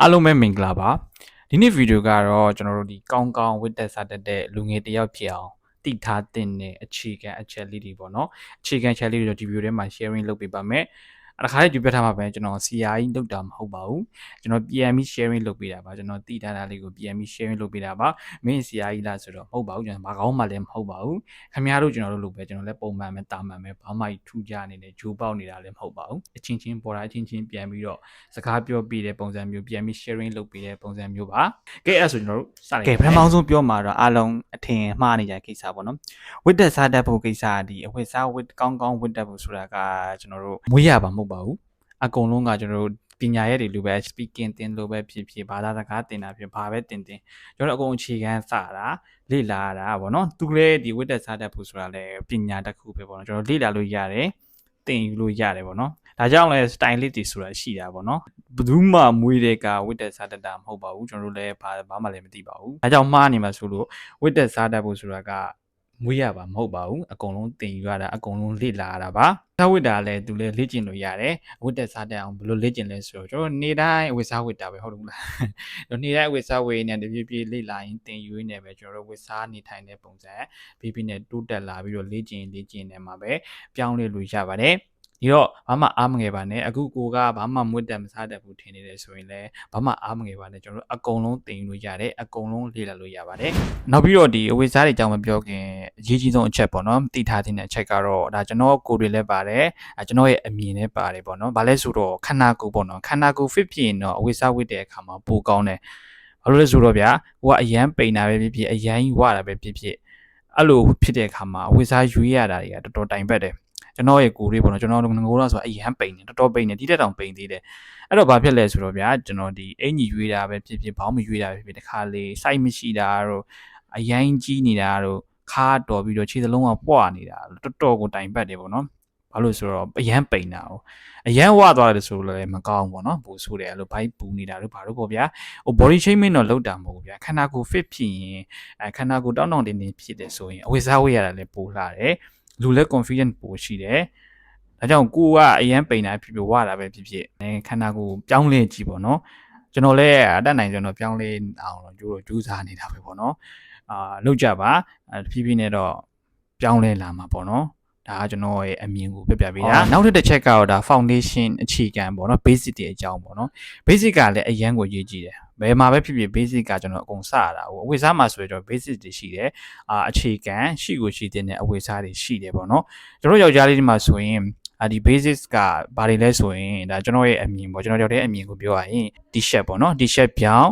အားလုံးပဲမင်္ဂလာပါဒီနေ့ဗီဒီယိုကတော့ကျွန်တော်တို့ဒီကောင်းကောင်းဝတ်တက်စားတတ်တဲ့လူငယ်တစ်ယောက်ဖြစ်အောင်တည်ထားတဲ့အခြေခံအချက်လေးတွေပေါ့နော်အခြေခံချက်လေးတွေတော့ဒီဗီဒီယိုထဲမှာ sharing လုပ်ပေးပါမယ် အဲ့ဒါခါလေးဒီပြထားမှာပဲကျွန်တော် CRI လောက်တာမဟုတ်ပါဘူးကျွန်တော် PME sharing လုပ်ပေးတာပါကျွန်တော်တည်ထားတာလေးကို PME sharing လုပ်ပေးတာပါမင်း CRI လားဆိုတော့မဟုတ်ပါဘူးကျွန်တော်ဘာကောင်းမှလည်းမဟုတ်ပါဘူးခင်ဗျားတို့ကျွန်တော်တို့လုပ်ပဲကျွန်တော်လည်းပုံမှန်ပဲတာမှန်ပဲဘာမှထူးခြားနေတယ်ဂျိုးပေါက်နေတာလည်းမဟုတ်ပါဘူးအချင်းချင်းပေါ်တာအချင်းချင်းပြန်ပြီးတော့စကားပြောပြတဲ့ပုံစံမျိုးပြန်ပြီး sharing လုပ်ပေးတဲ့ပုံစံမျိုးပါကဲအဲ့ဆိုကျွန်တော်တို့စတယ်ကဲပထမဆုံးပြောမှာတော့အားလုံးအထင်မှားနေကြကိစ္စပေါ့နော်ဝတ်တက်စားတတ်ဖို့ကိစ္စဒီအဝတ်စားဝတ်ကောင်းကောင်းဝတ်တက်ဖို့ဆိုတာကကျွန်တော်တို့မွေးရပါမဟုတ်ပါဘူးအကုန်လုံးကကျွန်တော်တို့ပညာရဲ့တွေလိုပဲ speaking တင်လို့ပဲဖြစ်ဖြစ်ဘာသာစကားတင်တာဖြစ်ဘာပဲတင်တင်ကျွန်တော်အကုန်အခြေခံစတာလေ့လာတာပေါ့နော်သူလည်းဒီဝတ်တက်စားတတ်ဖို့ဆိုတာလည်းပညာတစ်ခုပဲပေါ့နော်ကျွန်တော်လေ့လာလို့ရတယ်တင်ယူလို့ရတယ်ပေါ့နော်ဒါကြောင့်လဲ stylist တွေဆိုတာရှိတာပေါ့နော်ဘယ်သူမှမွေးတဲ့ကဝတ်တက်စားတတ်တာမဟုတ်ပါဘူးကျွန်တော်တို့လည်းဘာဘာမှလည်းမသိပါဘူးဒါကြောင့်မှားနေမှာဆိုလို့ဝတ်တက်စားတတ်ဖို့ဆိုတာက မွေးရပါမဟုတ်ပါဘူးအကုန်လုံးတင်ယူရတာအကုန်လုံးလေ့လာရတာပါသဝိတာလည်းသူလည်းလေ့ကျင့်လို့ရတယ်ဝတ်တက်စားတက်အောင်ဘယ်လိုလေ့ကျင့်လဲဆိုတော့ကျွန်တော်နေတိုင်းဝတ်စားဝတ်တာပဲဟုတ်တယ်မလားကျွန်တော်နေတိုင်းဝတ်စားဝတ်နေတပြေးပြေးလေ့လာရင်တင်ယူနေပဲကျွန်တော်တို့ဝတ်စားနေထိုင်တဲ့ပုံစံပြေးပြေးနဲ့တိုးတက်လာပြီးတော့လေ့ကျင့်လေ့ကျင့်နေမှာပဲပြောင်းလဲလို့ရပါတယ် ဒီတော့ဘာမှအားမငယ်ပါနဲ့အခုကိုကဘာမှမွတ်တက်မစားတတ်ဘူးထင်နေတယ်ဆိုရင်လည်းဘာမှအားမငယ်ပါနဲ့ကျွန်တော်တို့အကုန်လုံးတင်လို့ရတယ်အကုန်လုံးလေ့လာလို့ရပါတယ်နောက်ပြီးတော့ဒီအဝိစားတွေအကြောင်းမပြောခင်အရေးကြီးဆုံးအချက်ပေါ့နော်တည်ထားတဲ့အချက်ကတော့ဒါကျွန်တော်ကိုယ်တွေလည်းပါတယ်အဲကျွန်တော်ရဲ့အမြင်လည်းပါတယ်ပေါ့နော်ဘာလဲဆိုတော့ခန္ဓာကိုယ်ပေါ့နော်ခန္ဓာကိုယ် fit ဖြစ်ရင်တော့အဝိစားဝတ်တဲ့အခါမှာပိုကောင်းတယ်ဘာလို့လဲဆိုတော့ဗျာဟိုကအရန်ပိန်တာပဲဖြစ်ဖြစ်အရန်ကြီးဝတာပဲဖြစ်ဖြစ်အဲ့လိုဖြစ်တဲ့အခါမှာအဝိစားရွေးရတာတွေကတော်တော်တိုင်ပတ်တယ် ကျွန်တော်ရဲ့ကိုယ်လေးပေါ့နော်ကျွန်တော်တို့ငကိုတော့ဆိုအရန်ပိန်နေတော်တော်ပိန်နေဒီတက်တောင်ပိန်သေးတယ်အဲ့တော့ဘာဖြစ်လဲဆိုတော့ဗျာကျွန်တော်ဒီအင်ကြီးရွေးတာပဲဖြစ်ဖြစ်ဘောင်းမရွေးတာပဲဖြစ်ဖြစ်တခါလေစိုက်မရှိတာတော့အရန်ကြီးနေတာတော့ခါတော်ပြီးတော့ခြေစလုံးကပွားနေတာတော်တော်ကိုတိုင်ပတ်တယ်ပေါ့နော်ဘာလို့ဆိုတော့အရန်ပိန်တာ哦အရန်ဝသွားတယ်ဆိုလို့လည်းမကောင်းဘူးเนาะပို့ဆိုတယ်အဲ့လိုဘိုက်ပူနေတာတို့ဘာလို့ပေါ့ဗျာဟို body shaming တော့လောက်တာမဟုတ်ဘူးဗျာခန္ဓာကိုယ် fit ဖြစ်ရင်အဲခန္ဓာကိုယ်တောင်းတောင်းတင်းတင်းဖြစ်တယ်ဆိုရင်အဝိစားဝေးရတာလည်းပိုလာတယ် လူလည်း confident ပိုရှိတယ်ဒါကြောင့်ကိုကအရန်ပိန်တာဖြစ်ဖြစ်ဝတာပဲဖြစ်ဖြစ်ခန္ဓာကိုယ်ပြောင်းလဲကြည့်ပေါ့နော်ကျွန်တော်လည်းအတက်နိုင်ကျွန်တော်ပြောင်းလဲအောင်တော့ကြိုးတော့ကြိုးစားနေတာပဲပေါ့နော်အာလောက်ကြပါဖြည်းဖြည်းနဲ့တော့ပြောင်းလဲလာမှာပေါ့နော် ဒါကကျွန်တော်ရဲ့အမြင်ကိုပြပြပေးတာနောက်တစ်တစ်ချက်ကတော့ဒါ foundation အခြေခံပေါ့နော် basic တွေအကြောင်းပေါ့နော် basic ကလည်းအရန်ကိုရေးကြည့်တယ်ဘယ်မှာပဲဖြစ်ဖြစ် basic ကကျွန်တော်အကုန်စရတာဟိုအဝိစားမှာဆိုရင်ကျွန်တော် basic တွေရှိတယ်အာအခြေခံရှိကိုရှိတဲ့အဝိစားတွေရှိတယ်ပေါ့နော်ကျွန်တော်ယောက်ျားလေးဒီမှာဆိုရင်အာဒီ basics ကဘာတွေလဲဆိုရင်ဒါကျွန်တော်ရဲ့အမြင်ပေါ့ကျွန်တော်ရောက်တဲ့အမြင်ကိုပြောရရင် t-shirt ပေါ့နော် t-shirt ပြောင်း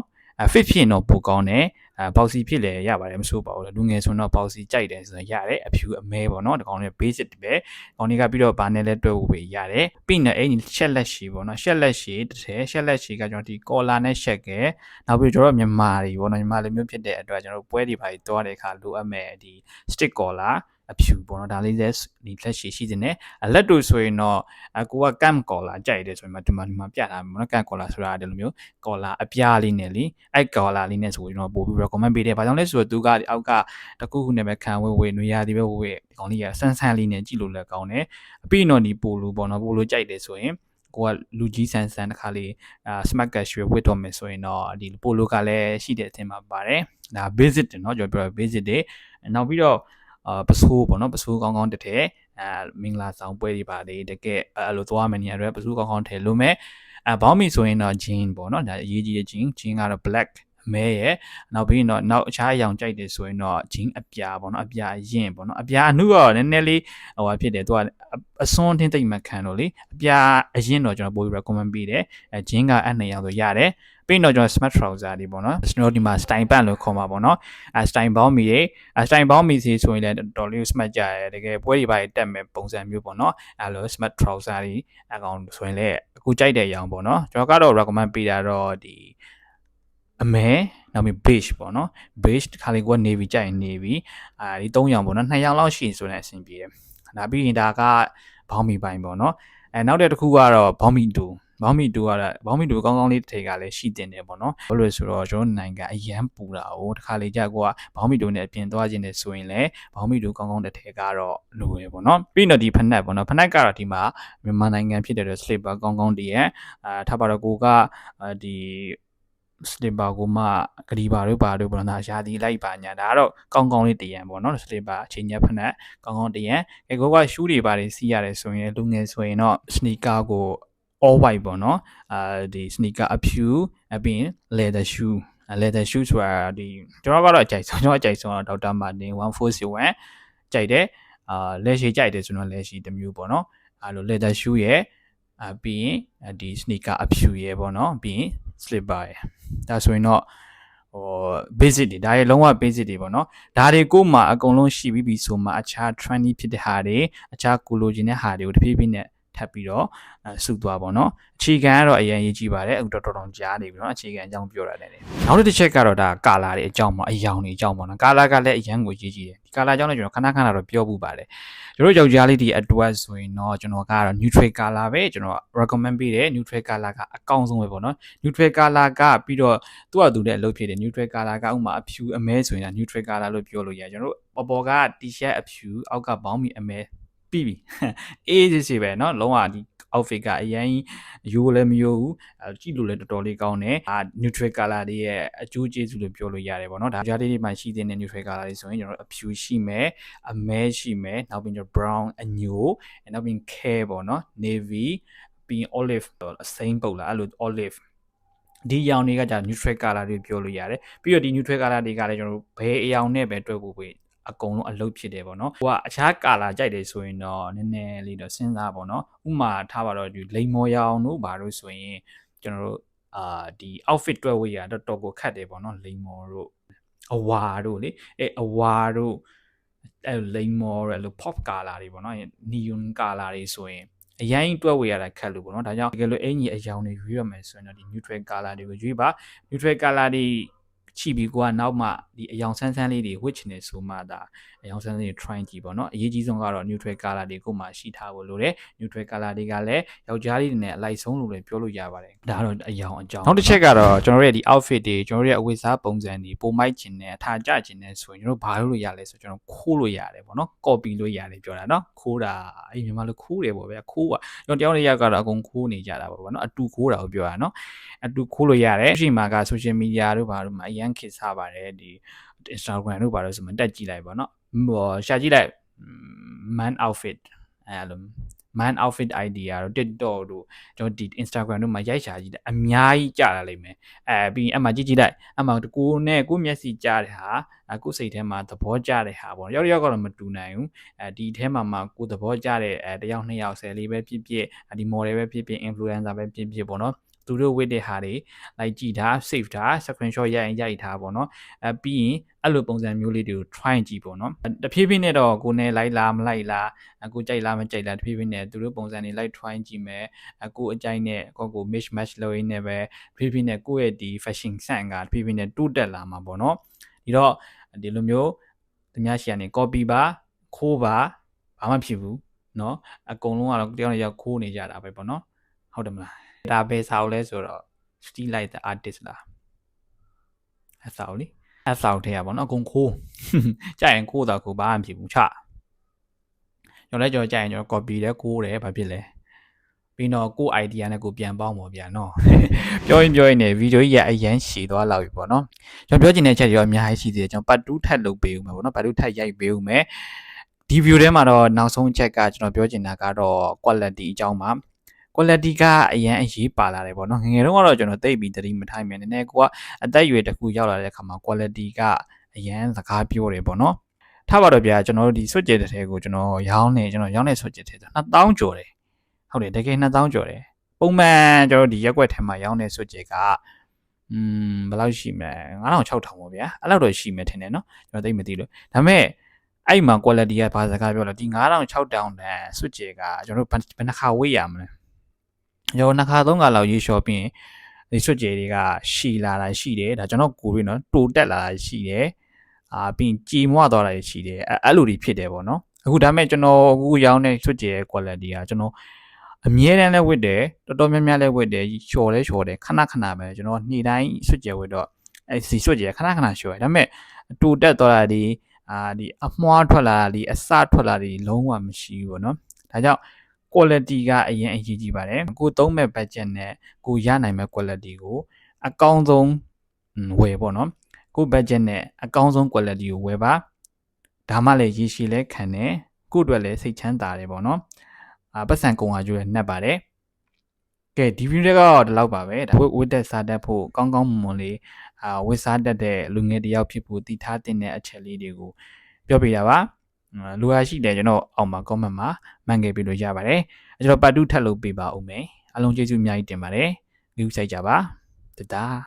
fit ဖြစ်ရင်တော့ပိုကောင်းတယ် အဲပေါစီဖြစ်လေရပါတယ်မဆိုးပါဘူးလူငယ်ဆိုတော့ပေါစီကြိုက်တယ်ဆိုတော့ရတယ်အဖြူအမဲပေါ့နော်ဒီကောင်လေး basic ပဲကောင်လေးကပြီးတော့ဗာနဲ့လဲတွဲဖို့ပဲရတယ်ပြီးနေအဲ့ဒီရှက်လက်ရှည်ပေါ့နော်ရှက်လက်ရှည်တစ်ထည်ရှက်လက်ရှည်ကကျွန်တော်ဒီကော်လာနဲ့ရှက်ကဲနောက်ပြီးကျွန်တော်မြန်မာတွေပေါ့နော်မြန်မာလူမျိုးဖြစ်တဲ့အတွက်ကျွန်တော်ပွဲတွေပါသွားတဲ့အခါလိုအပ်မဲ့ဒီ stick collar အဖြူပေါ့နော်ဒါလေးလည်းဒီလက်ရှိရှိနေတယ်အလက်တို့ဆိုရင်တော့အကိုက cam collar ကြိုက်တယ်ဆိုရင်မှဒီမှာဒီမှာပြတာပေါ့နော် cam collar ဆိုတာဒီလိုမျိုး collar အပြားလေးနဲ့လीအဲ့ collar လေးနဲ့ဆိုရင်တော့ပို့ပြီး recommend ပေးတယ်ဘာကြောင့်လဲဆိုတော့သူကအောက်ကတခုခုနဲ့ပဲခံဝဲဝဲနွေရာဒီပဲဝဲဝဲဒီကောင်လေးကဆန်းဆန်းလေးနဲ့ကြည့်လို့လည်းကောင်းတယ်အပြီးတော့ဒီပိုလိုပေါ့နော်ပိုလိုကြိုက်တယ်ဆိုရင်ကိုကလူကြီးဆန်ဆန်တစ်ခါလေးအာ smart cash ရွေးဝတ်တော့မယ်ဆိုရင်တော့ဒီပိုလိုကလည်းရှိတဲ့အထင်မှာပါတယ်ဒါ basic တယ်เนาะကျွန်တော်ပြော basic တွေနောက်ပြီးတော့ အာပစိုးပေါ့နော်ပစိုးကောင်းကောင်းတစ်ထည်အဲမင်္ဂလာဆောင်ပွဲတွေပါလေတကယ်အဲ့လိုသွားမယ်နေရာတွေပစိုးကောင်းကောင်းထည်လို့မဲ့အဲဘောင်းမီဆိုရင်တော့ jean ပေါ့နော်ဒါအရေးကြီးတဲ့ jean jean ကတော့ black အ မဲရဲ့နောက်ပြီးတော့နောက်အခြားအယောင်ကြိုက်တယ်ဆိုရင်တော့ဂျင်းအပြာပေါ့နော်အပြာရင်ပေါ့နော်အပြာအနှုတ်ရောနည်းနည်းလေးဟိုဟာဖြစ်တယ်သူကအစွန်းတင်းတိတ်မခံတော့လေအပြာအရင်တော့ကျွန်တော်ပို့ပြီး recommend ပေးတယ်အဲဂျင်းကအဲ့နှစ်ယောက်ဆိုရတယ်ပြီးတော့ကျွန်တော် smart trouser တွေပေါ့နော်ကျွန်တော်ဒီမှာ style pant လို့ခေါ်မှာပေါ့နော်အဲ style ဘောင်းမီတွေအဲ style ဘောင်းမီစီဆိုရင်လည်းတော်တော်လေး smart ကြရဲတကယ်ပွဲတွေပါတက်မဲ့ပုံစံမျိုးပေါ့နော်အဲလို smart trouser တွေအကောင်ဆိုရင်လည်းအခုကြိုက်တဲ့အရောင်ပေါ့နော်ကျွန်တော်ကတော့ recommend ပေးတာတော့ဒီ အမဲနောက်ပြီး beige ပေါ့နော် beige တစ်ခါလေးက navy ကြိုက်ရင် navy အာဒီ၃ရောင်ပေါ့နော်၂ရောင်လောက်ရှိရင်ဆိုရင်အဆင်ပြေတယ်ဒါပြီးရင်ဒါကဘောင်းမီပိုင်းပေါ့နော်အဲနောက်တဲ့တစ်ခုကတော့ဘောင်းမီတူဘောင်းမီတူကတော့ဘောင်းမီတူကောင်းကောင်းလေးတစ်ထည်ကလည်းရှိတင်တယ်ပေါ့နော်ဘာလို့လဲဆိုတော့ကျွန်တော်နိုင်ငံအရန်ပူတာ哦တခါလေကြာကိုကဘောင်းမီတူနဲ့အပြင်သွားခြင်းနဲ့ဆိုရင်လည်းဘောင်းမီတူကောင်းကောင်းတစ်ထည်ကတော့လိုရပေါ့နော်ပြီးတော့ဒီဖနက်ပေါ့နော်ဖနက်ကတော့ဒီမှာမြန်မာနိုင်ငံဖြစ်တဲ့ slipper ကောင်းကောင်းတည်းရဲ့အာထားပါတော့ကိုကဒီ စလင်ပါကိုမှဂရီပါတို့ပါတို့ပေါ့နော်။ရာသီလိုက်ပါညာဒါကတော့ကောင်းကောင်းလေးတရံပေါ့နော်။စလင်ပါအချိန်ညက်ဖက်နဲ့ကောင်းကောင်းတရံ။အဲကိုကရှူးတွေပါတွေစီးရတယ်ဆိုရင်လူငယ်ဆိုရင်တော့စနီကာကို all white ပေါ့နော်။အာဒီ sneaker အဖြူအပြင် leather shoe leather shoe ဆိုတာဒီကျွန်တော်ကတော့အကြိုက်ဆုံးကျွန်တော်အကြိုက်ဆုံးတော့ဒေါက်တာမာတင်1401ကြိုက်တယ်အာလက်ရှိကြိုက်တယ်ဆိုတော့လက်ရှိတစ်မျိုးပေါ့နော်အဲလို leather shoe ရဲ့အပြီးရင်ဒီ sneaker အဖြူရဲ့ပေါ့နော်ပြီးရင် slipper ရဲ့ဒါဆိုရင်တော့ဟို basic တွေဒါရေလုံးဝ basic တွေပေါ့နော်ဒါတွေကိုမှအကုန်လုံးရှိပြီးပြီဆိုမှအခြား trendy ဖြစ်တဲ့ဟာတွေအခြားကိုလိုချင်တဲ့ဟာတွေကိုတဖြည်းဖြည်းနဲ့ ထပ်ပြီးတော့စုသွားပါတော့အခြေခံကတော့အရင်ရေးကြည့်ပါတယ်အခုတော့တော်တော်ကြားနေပြီနော်အခြေခံအကြောင်းပြောတာလည်းနောက်တစ်ချက်ကတော့ဒါကာလာတွေအကြောင်းပေါ့အယောင်တွေအကြောင်းပေါ့နော်ကာလာကလည်းအရန်ကိုရေးကြည့်တယ်ဒီကာလာအကြောင်းလည်းကျွန်တော်ခဏခဏတော့ပြောပူပါတယ်ကျွန်တော်ယောက်ျားလေးဒီအတွက်ဆိုရင်တော့ကျွန်တော်ကတော့ neutral color ပဲကျွန်တော် recommend ပေးတယ် neutral color ကအကောင်းဆုံးပဲပေါ့နော် neutral color ကပြီးတော့သူ့အတူနဲ့အလုပ်ဖြစ်တယ် neutral color ကဥမာအဖြူအမဲဆိုရင် neutral color လို့ပြောလို့ရတယ်ကျွန်တော်တို့ပေါ်ပေါ်က t-shirt အဖြူအောက်ကဘောင်းမီအမဲ ပြီးပြီအေးစစ်စစ်ပဲเนาะလုံးဝဒီ outfit ကအရင်ရိုးလည်းမရိုးဘူးအဲကြည့်လို့လည်းတော်တော်လေးကောင်းတယ်အာ neutral color တွေရဲ့အကျိုးကျေးဇူးလို့ပြောလို့ရတယ်ပေါ့เนาะဒါကြားလေးတွေမှာရှိတဲ့ neutral color တွေဆိုရင်ကျွန်တော်အဖြူရှိမယ်အမဲရှိမယ်နောက်ပြီးကျွန်တော် brown အညိုနောက်ပြီး care ပေါ့เนาะ navy ပြီး olive အစိမ်းပုတ်လာအဲ့လို olive ဒီရောင်တွေကじゃ neutral color တွေပြောလို့ရတယ်ပြီးတော့ဒီ neutral color တွေကလည်းကျွန်တော်တို့ဘယ်အရောင်နဲ့ပဲတွဲဖို့ပဲ အကုန်လုံးအလုပ်ဖြစ်တယ်ပေါ့နော်ဟိုကအခြားကာလာကြိုက်တယ်ဆိုရင်တော့နည်းနည်းလေးတော့စဉ်းစားပေါ့နော်ဥမာထားပါတော့ဒီလိမ်မော်ရောင်တို့ဘာလို့ဆိုရင်ကျွန်တော်တို့အာဒီ outfit တွဲဝေးရတော့တော်ကိုခတ်တယ်ပေါ့နော်လိမ်မော်တို့အဝါတို့လေအဲအဝါတို့အဲလိမ်မော်ရဲ့လို့ pop color တွေပေါ့နော် neon color တွေဆိုရင်အရင်တွဲဝေရတာခက်လို့ပေါ့နော်ဒါကြောင့်တကယ်လို့အင်ကြီးအယောင်တွေရွေးရမယ်ဆိုရင်တော့ဒီ neutral color တွေကိုရွေးပါ neutral color တွေ ချိပြီးကိုကနောက်မှဒီအယောင်ဆန်းဆန်းလေးတွေဝစ်ချင်နေဆိုမှဒါအယောင်ဆန်းဆန်းလေး try ကြည့်ပေါ့နော်အရေးကြီးဆုံးကတော့ neutral color တွေကိုမှရှိထားဖို့လိုတယ် neutral color တွေကလည်းယောက်ျားလေးတွေနဲ့အလိုက်ဆုံးလို့လည်းပြောလို့ရပါတယ်ဒါကတော့အယောင်အကြောင်းနောက်တစ်ချက်ကတော့ကျွန်တော်တို့ရဲ့ဒီ outfit တွေကျွန်တော်တို့ရဲ့အဝတ်စားပုံစံတွေပုံမိုက်ချင်တဲ့အထာကျချင်တဲ့ဆိုရင်ကျွန်တော်ဘာလို့လို့ရလဲဆိုကျွန်တော်ခိုးလို့ရတယ်ပေါ့နော် copy လို့ရတယ်ပြောတာနော်ခိုးတာအဲ့မြန်မာလိုခိုးတယ်ပေါ့ဗျာခိုးอ่ะကျွန်တော်တယောက်တစ်ယောက်ကတော့အကုန်ခိုးနေကြတာပေါ့နော်အတူခိုးတာကိုပြောတာနော်အတူခိုးလို့ရတယ်ရှိမှာက social media တို့ဘာတို့မှာအရန်ခေတ်စားပါတယ်ဒီ Instagram တို့ဘာလို့ဆိုမှတက်ကြည့်လိုက်ပါတော့ဟိုရှာကြည့်လိုက် man outfit အဲလို man outfit idea တို့ TikTok တို့ကျွန်တော်ဒီ Instagram တို့မှာရိုက်ရှာကြည့်တယ်အများကြီးကြာလာလိမ့်မယ်အဲပြီးရင်အမှကြည့်ကြည့်လိုက်အမှကိုနဲ့ကိုမျက်စိကြားတဲ့ဟာကိုစိတ်ထဲမှာသဘောကျတဲ့ဟာပေါ့ရောက်ရောက်ကတော့မတူနိုင်ဘူးအဲဒီထဲမှာမှကိုသဘောကျတဲ့အဲတယောက်နှစ်ယောက်ဆယ်လေးပဲဖြစ်ဖြစ်ဒီ model ပဲဖြစ်ဖြစ် influencer ပဲဖြစ်ဖြစ်ပေါ့နော် သူတို့ဝစ်တဲ့ဟာတွေလိုက်ကြည့်တာ save တာ screenshot ရိုက်ရင်ရိုက်ထားပေါ့နော်အဲပြီးရင်အဲ့လိုပုံစံမျိုးလေးတွေကို try ကြည့်ပေါ့နော်တဖြည်းဖြည်းနဲ့တော့ကိုနဲ့လိုက်လားမလိုက်လားကိုကြိုက်လားမကြိုက်လားတဖြည်းဖြည်းနဲ့သူတို့ပုံစံတွေလိုက် try ကြည့်မယ်အကိုအကြိုက်နဲ့ကိုကို mix match လုပ်ရင်းနဲ့ပဲတဖြည်းဖြည်းနဲ့ကိုယ့်ရဲ့ဒီ fashion sense ကတဖြည်းဖြည်းနဲ့တိုးတက်လာမှာပေါ့နော်ဒီတော့ဒီလိုမျိုးသူများရှီကနေ copy ပါခိုးပါဘာမှဖြစ်ဘူးเนาะအကုန်လုံးကတော့တယောက်နဲ့တယောက်ခိုးနေကြတာပဲပေါ့နော်ဟုတ်တယ်မလား ဒါဘယ်စာအုပ်လဲဆိုတော့ Still Like the Artist လားအစာအုပ်လေအစာအုပ်ထဲရပါတော့အကုန်ခိုးကြာရင်ခိုးတာကိုဘာမှမဖြစ်ဘူးချကျွန်တော်လည်းကျွန်တော်ကြာရင်ကျွန်တော် copy လဲခိုးတယ်ဘာဖြစ်လဲပြီးတော့ကို idea နဲ့ကိုပြန်ပေါင်းပါဗျာနော်ပြောရင်ပြောရင်ねဗီဒီယိုကြီးရအရန်ရှည်သွားလောက်ပြီပေါ့နော်ကျွန်တော်ပြောချင်တဲ့ချက်တွေရောအများကြီးရှိသေးတယ်ကျွန်တော်ပတ်2ထပ်လုပ်ပေးဦးမယ်ပေါ့နော်ပတ်2ထပ်ရိုက်ပေးဦးမယ်ဒီ view ထဲမှာတော့နောက်ဆုံးချက်ကကျွန်တော်ပြောချင်တာကတော့ quality အကြောင်းပါ quality ကအရင်အရေးပါလာတယ်ပေါ့နော်ငငယ်တုန်းကတော့ကျွန်တော်သိပြီးတတိမထိုင်မြန်နည်းနည်းကိုကအသက်အရွယ်တစ်ခုရောက်လာတဲ့အခါမှာ quality ကအရင်စကားပြောတယ်ပေါ့နော်ထားပါတော့ဗျာကျွန်တော်တို့ဒီစွတ်ကြဲတဲ့ထဲကိုကျွန်တော်ရောင်းနေကျွန်တော်ရောင်းနေစွတ်ကြဲတဲ့ဆို2000ကျော်တယ်ဟုတ်တယ်တကယ်2000ကျော်တယ်ပုံမှန်ကျွန်တော်ဒီရက်ွက်ထဲမှာရောင်းနေစွတ်ကြဲကอืมဘယ်လောက်ရှိမလဲ9000 6000ပေါ့ဗျာအဲ့လောက်တော့ရှိမယ်ထင်တယ်နော်ကျွန်တော်သိမသိလို့ဒါပေမဲ့အဲ့မှာ quality ကဘာစကားပြောလဲဒီ9000 6000တန်စွတ်ကြဲကကျွန်တော်တို့ဘယ်နှခါဝေးရမလဲ ကျွန်တော်နှစ်ခါသုံးခါလောက်ရေလျှော်ပြီးဒီဆွတ်ကြယ်တွေကရှည်လာတာရှိတယ်ဒါကျွန်တော်ကိုပြီးနော်တိုတက်လာတာရှိတယ်အာပြီးကြည်မွသွားတာရှိတယ်အဲ့လိုတွေဖြစ်တယ်ပေါ့နော်အခုဒါမဲ့ကျွန်တော်အခုရောင်းတဲ့ဆွတ်ကြယ် quality ကကျွန်တော်အအမြဲတမ်းလည်းဝတ်တယ်တော်တော်များများလည်းဝတ်တယ်လျှော်လဲလျှော်တယ်ခဏခဏပဲကျွန်တော်နေ့တိုင်းဆွတ်ကြဝတ်တော့အဲစီဆွတ်ကြခဏခဏလျှော်တယ်ဒါပေမဲ့တူတက်သွားတာဒီအာဒီအမွှားထွက်လာတာဒီအစထွက်လာတာဒီလုံးဝမရှိဘူးပေါ့နော်ဒါကြောင့် quality ကအရင်အရေးကြီးပါတယ်ကိုသုံးမဲ့ budget နဲ့ကိုရနိုင်မဲ့ quality ကိုအကောင်းဆုံးဝယ်ပေါ့နော်ကို budget နဲ့အကောင်းဆုံး quality ကိုဝယ်ပါဒါမှလည်းရည်ရှိလဲခံတယ်ကိုအတွက်လည်းစိတ်ချမ်းသာတယ်ပေါ့နော်အာပတ်စံကုန်အားကျိုးလည်းနှက်ပါတယ်ကဲဒီ video တွေကတော့ဒီလောက်ပါပဲဒါဝတ်ဝတ်တက်စားတတ်ဖို့ကောင်းကောင်းမွန်မွန်လေးအာဝတ်စားတတ်တဲ့လူငယ်တစ်ယောက်ဖြစ်ဖို့တည်ထားတဲ့အချက်လေးတွေကိုပြောပြတာပါ လိုရရှိတယ်ကျွန်တော်အောက်မှာ comment မှာမှန်ခဲ့ပြီးလို့ရပါတယ်ကျွန်တော်ပတ်တူးထပ်လုပ်ပေးပါဦးမယ်အလုံးကျေးဇူးအများကြီးတင်ပါတယ် view ဆိုင်ကြပါတဒါ